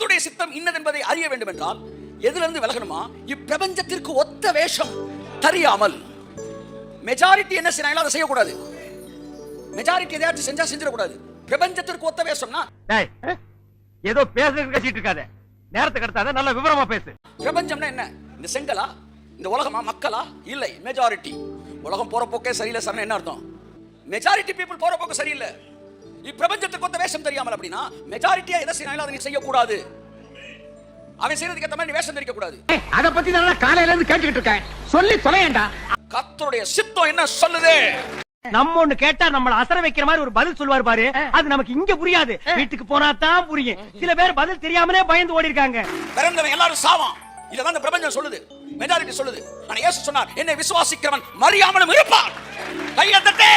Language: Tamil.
கர்த்தருடைய சித்தம் இன்னது என்பதை அறிய வேண்டும் என்றால் எதுல இருந்து விலகணுமா? இப்பிரபஞ்சத்திற்கு ஒத்த வேஷம் தெரியாமல். மெஜாரிட்டி என்ன செய்யறாங்களோ அதை செய்யக்கூடாது. மெஜாரிட்டி எதையாச்சும் செஞ்சா செஞ்சிடக்கூடாது. பிரபஞ்சத்திற்கு ஒத்த வேஷம்னா ஏதோ பேசுறதுக்கு கட்டிட்டு இருக்காத. நேரத்துக்கு கடத்தாத நல்ல விவரமா பேசு. பிரபஞ்சம்னா என்ன? இந்த செங்கலா இந்த உலகமா? மக்களா? இல்லை மெஜாரிட்டி உலகம் போற போக்கே சரியில்லை சார் என்ன அர்த்தம்? மெஜாரிட்டி பீப்புள் போற போக்கு சரியில்லை. இப்பிரபஞ்சத்துக்கு ஒத்த வேஷம் தெரியாமல் அப்படின்னா மெஜாரிட்டியா எதை அதை நீ செய்யக்கூடாது. அவன் செய்யறதுக்கு ஏத்த மாதிரி வேஷம் தெரிவிக்க கூடாது. அத பத்தி தான் காலையில இருந்து கேட்டுக்கிட்டு இருக்கேன். சொல்லி தொலையண்டா. கர்த்தருடைய சித்தம் என்ன சொல்லுது? நம்ம ஒண்ணு கேட்டா நம்மள அசர வைக்கிற மாதிரி ஒரு பதில் சொல்லுவார் பாரு. அது நமக்கு இங்க புரியாது. வீட்டுக்கு போனா தான் புரியும். சில பேர் பதில் தெரியாமலே பயந்து ஓடி இருக்காங்க பிறந்தவன் எல்லாரும் சாவான். இதான் இந்த பிரபஞ்சம் சொல்லுது. மெஜாரிட்டி சொல்லுது. ஆனா இயேசு சொன்னார் என்னை விசுவாசிக்கிறவன் மறியாமலும் இருப்பான். கையை தட்டு